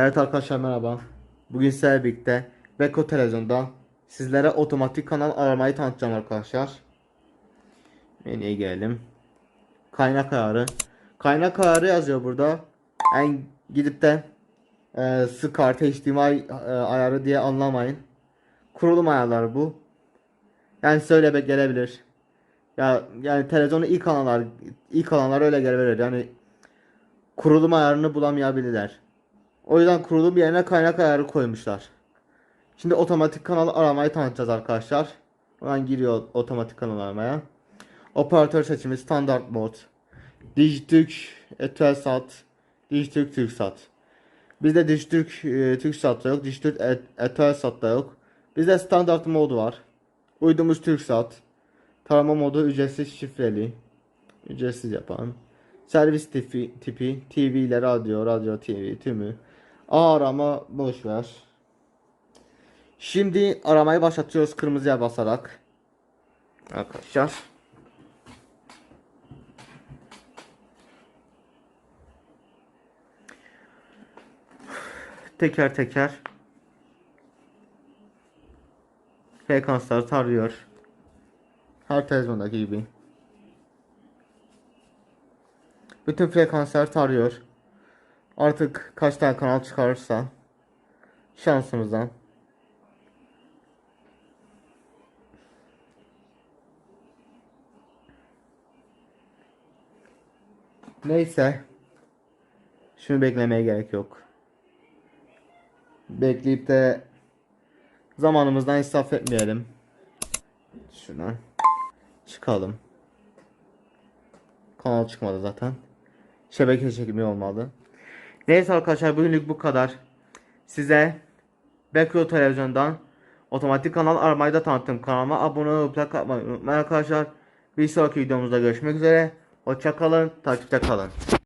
Evet arkadaşlar merhaba. Bugün sizlerle birlikte Beko Televizyon'da sizlere otomatik kanal aramayı tanıtacağım arkadaşlar. Menüye gelelim. Kaynak ayarı. Kaynak ayarı yazıyor burada. Yani gidip de e, SCART, HDMI e, ayarı diye anlamayın. Kurulum ayarları bu. Yani söyle gelebilir. Ya yani televizyonu ilk alanlar ilk alanlar öyle gelebilir. Yani kurulum ayarını bulamayabilirler. O yüzden kurulum yerine kaynak ayarı koymuşlar. Şimdi otomatik kanal aramayı tanıtacağız arkadaşlar. Hemen giriyor otomatik kanal aramaya. Operatör seçimi standart mod. Dijitürk, Eutelsat, Dijitürk, Türksat. Bizde Dijitürk, e, Türksat da yok. Dijitürk, Et- Eutelsat da yok. Bizde standart modu var. Uydumuz Türksat. Tarama modu ücretsiz şifreli. Ücretsiz yapan. Servis tipi, tipi TV ile radyo, radyo TV tümü. A arama boş ver. Şimdi aramayı başlatıyoruz kırmızıya basarak. Arkadaşlar. Teker teker frekansları tarıyor. Her televizyondaki gibi. Bütün frekanslar tarıyor. Artık kaç tane kanal çıkarırsa şansımızdan. Neyse. Şunu beklemeye gerek yok. Bekleyip de zamanımızdan israf etmeyelim. Şuradan çıkalım. Kanal çıkmadı zaten. Şebeke çekimi olmadı. Neyse arkadaşlar bugünlük bu kadar. Size Bekro Televizyon'dan otomatik kanal aramayı da tanıttım. Kanalıma abone olup like atmayı unutmayın arkadaşlar. Bir sonraki videomuzda görüşmek üzere. Hoşça kalın, takipte kalın.